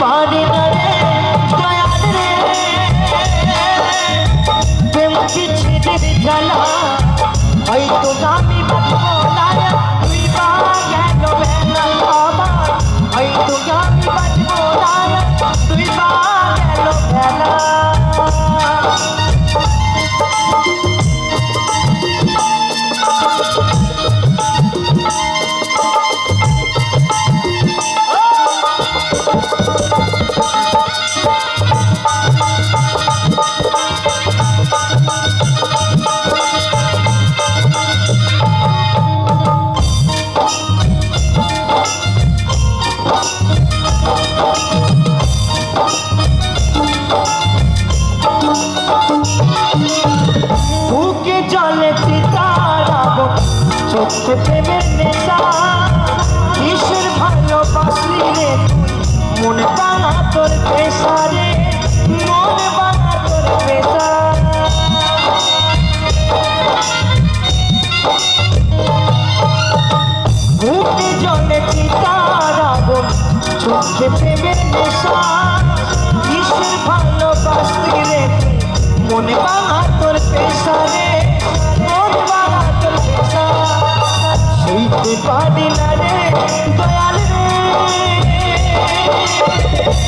পারি না রে দয়াল রে। প্রেম বিচ্ছেদের জ্বালা হয়তো আমি বাঁচবো না তুই বা গেল বেলা আমার হয়তো আমি বাঁচবো না তুই বা চোখে প্রেমের নেশা কিসের ভালোবাসলি রে মনে বানা তোর পেশা রে মনে বানা তোর পেশা বুকে জলে চিতারাবো চোখে প্রেমের নেশা কিসের ভালোবাসলি সইতে পারি না রে দয়াল রে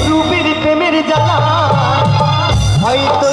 রূপের প্রেমের জ্বালা হয়তো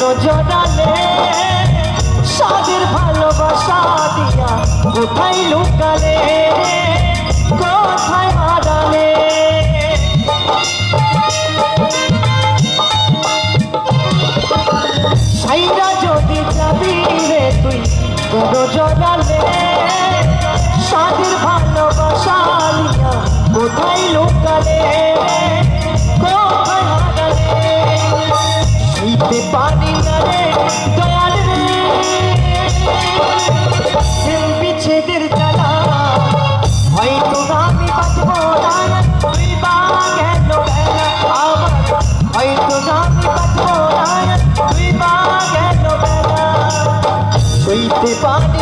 জড়ালে সাদের ভালোবাসা দিয়া কোথায় লুকালে, কোথায় হারালে? সাইরা যদি যাবি রে তুই কেন সাদের ভালোবাসা Party, party.